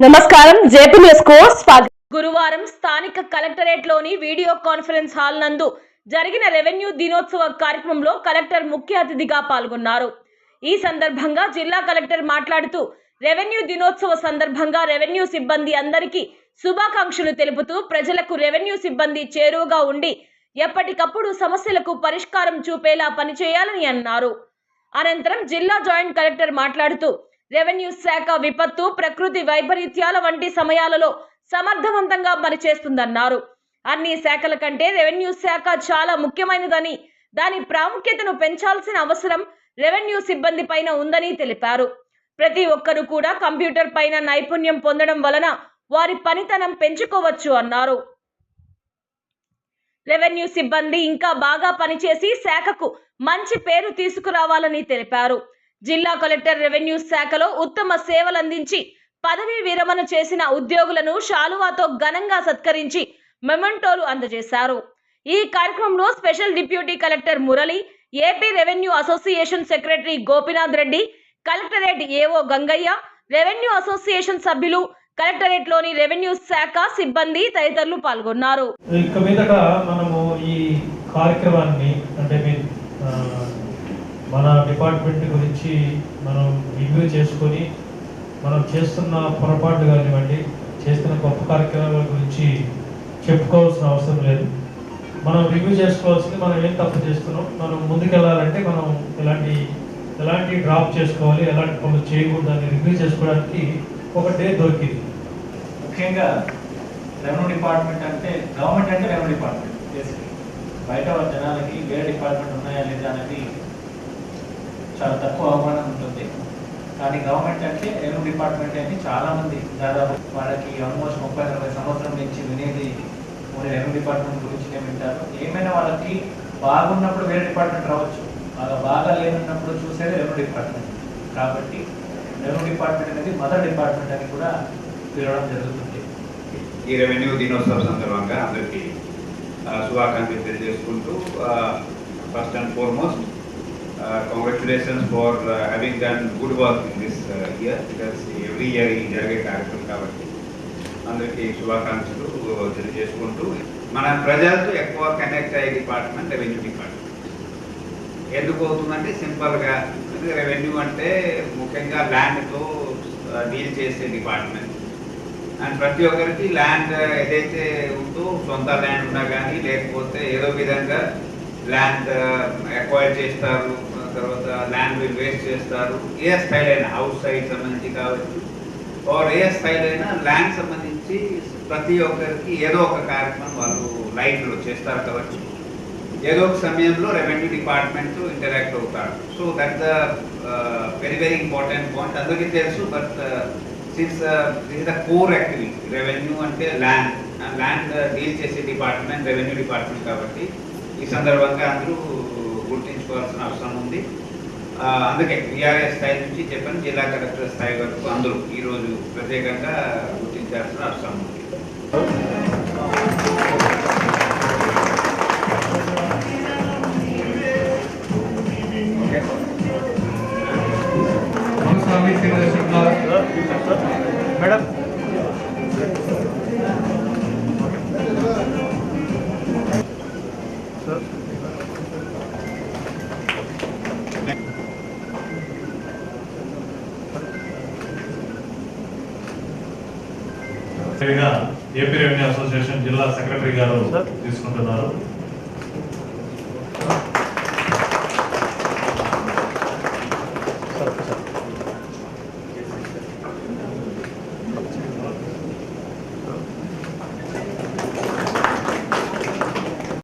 నమస్కారం జేపీ న్యూస్కు స్వాగతం. గురువారం స్థానిక కలెక్టరేట్లోని వీడియో కాన్ఫరెన్స్ హాల్ నందు జరిగిన రెవెన్యూ దినోత్సవ కార్యక్రమంలో కలెక్టర్ ముఖ్య అతిథిగా పాల్గొన్నారు. ఈ సందర్భంగా జిల్లా కలెక్టర్ మాట్లాడుతూ రెవెన్యూ దినోత్సవ సందర్భంగా రెవెన్యూ సిబ్బంది అందరికీ శుభాకాంక్షలు తెలుపుతూ ప్రజలకు రెవెన్యూ సిబ్బంది చేరువగా ఉండి ఎప్పటికప్పుడు సమస్యలకు పరిష్కారం చూపేలా పనిచేయాలని అన్నారు. అనంతరం జిల్లా జాయింట్ కలెక్టర్ మాట్లాడుతూ రెవెన్యూ శాఖ విపత్తు ప్రకృతి వైపరీత్యాల వంటి సమయాలలో సమర్థవంతంగా పనిచేస్తుందన్నారు. అన్ని శాఖల కంటే రెవెన్యూ శాఖ చాలా ముఖ్యమైనదని దాని ప్రాముఖ్యతను పెంచాల్సిన అవసరం రెవెన్యూ సిబ్బంది పైన ఉందని తెలిపారు. ప్రతి ఒక్కరూ కూడా కంప్యూటర్ పైన నైపుణ్యం పొందడం వలన వారి పనితనం పెంచుకోవచ్చు అన్నారు. రెవెన్యూ సిబ్బంది ఇంకా బాగా పనిచేసి శాఖకు మంచి పేరు తీసుకురావాలని తెలిపారు. జిల్లా కలెక్టర్ రెవెన్యూ శాఖలో ఉత్తమ సేవలందించి పదవీ విరమణ చేసిన ఉద్యోగులను శాలువాతో ఘనంగా సత్కరించి మెమెంటోలు అందజేశారు. ఈ కార్యక్రమంలో special deputy collector Murali AP revenue association secretary Gopinath Reddy collectorate AO Gangaiah revenue association సభ్యులు కలెక్టరేట్లోని రెవెన్యూ శాఖ సిబ్బంది తదితరులు పాల్గొన్నారు. ఇక మీదట మనము ఈ కార్యక్రమాన్ని అంటే మీ మన డిపార్ట్మెంట్ గురించి మనం రివ్యూ చేసుకొని మనం చేస్తున్న పొరపాట్లు కానివ్వండి చేస్తున్న గొప్ప కార్యక్రమాల గురించి చెప్పుకోవాల్సిన అవసరం లేదు. మనం రివ్యూ చేసుకోవాల్సింది మనం ఏం తప్పు చేస్తున్నాం మనం ముందుకెళ్ళాలంటే మనం ఎలాంటి ఎలాంటి డ్రాప్ చేసుకోవాలి ఎలాంటి పనులు చేయకూడదు అని రివ్యూ చేసుకోవడానికి ఒక డే దొరికింది. ముఖ్యంగా రెవెన్యూ డిపార్ట్మెంట్ అంటే గవర్నమెంట్ అంటే రెవెన్యూ డిపార్ట్మెంట్ బయట జనాలకి వేరే డిపార్ట్మెంట్ ఉన్నాయా లేదా అనేది చాలా తక్కువ అవగాహన ఉంటుంది. కానీ గవర్నమెంట్ అంటే రెవెన్యూ డిపార్ట్మెంట్ అని చాలా మంది దాదాపు వాళ్ళకి ఆల్మోస్ట్ ముప్పై నలభై సంవత్సరం నుంచి వినేది ఓన్లీ రెవెన్యూ డిపార్ట్మెంట్ గురించి వింటారు ఏమైనా వాళ్ళకి బాగున్నప్పుడు వేరే డిపార్ట్మెంట్ రావచ్చు. అలా బాగా లేనప్పుడు చూసేది రెవెన్యూ డిపార్ట్మెంట్. కాబట్టి రెవెన్యూ డిపార్ట్మెంట్ అనేది మదర్ డిపార్ట్మెంట్ అని కూడా పిలవడం జరుగుతుంది. ఈ రెవెన్యూ దినోత్సవ సందర్భంగా అందరికీ శుభాకాంక్షలు తెలియజేసుకుంటూ first and foremost congratulations for having done good work in this year because every year ఈ జరిగే కార్యక్రమం కాబట్టి. అందరికీ శుభాకాంక్షలు uh, తెలియజేసుకుంటూ మన ప్రజలతో ఎక్కువ కనెక్ట్ అయ్యే డిపార్ట్మెంట్ రెవెన్యూ డిపార్ట్మెంట్ ఎందుకు అవుతుందంటే సింపుల్గా రెవెన్యూ అంటే ముఖ్యంగా ల్యాండ్తో డీల్ uh, చేసే డిపార్ట్మెంట్ అండ్ ప్రతి ఒక్కరికి ల్యాండ్ uh, ఏదైతే ఉందో సొంత ల్యాండ్ ఉన్నా కానీ లేకపోతే ఏదో విధంగా ల్యాండ్ అక్వైర్ చేస్తారు తర్వాత ల్యాండ్ వేస్ట్ చేస్తారు. ఏ స్థైల్ అయినా హౌస్ సైడ్ సంబంధించి కావచ్చు. ఆర్ ఏ స్టైల్ అయినా ల్యాండ్ సంబంధించి ప్రతి ఒక్కరికి ఏదో ఒక కార్యక్రమం వాళ్ళు లైఫ్లో చేస్తారు కాబట్టి ఏదో ఒక సమయంలో రెవెన్యూ డిపార్ట్మెంట్ ఇంటరాక్ట్ అవుతారు. So that the very very important point అందరికీ తెలుసు but since this the core activity revenue అంటే ల్యాండ్ ల్యాండ్ డీల్ చేసే డిపార్ట్మెంట్ రెవెన్యూ డిపార్ట్మెంట్ కాబట్టి ఈ సందర్భంగా అందరూ గుర్తించుకోవాల్సిన అవసరం ఉంది. అందుకే విఆర్ఎస్ స్థాయి నుంచి చెప్పని జిల్లా కలెక్టర్ స్థాయి వరకు అందరూ ఈరోజు ప్రత్యేకంగా గుర్తించాల్సిన అవసరం ఉంది. మేడం ఏపీ రెవెన్యూ అసోసియేషన్ జిల్లా సెక్రటరీ గారు తీసుకుంటున్నారు.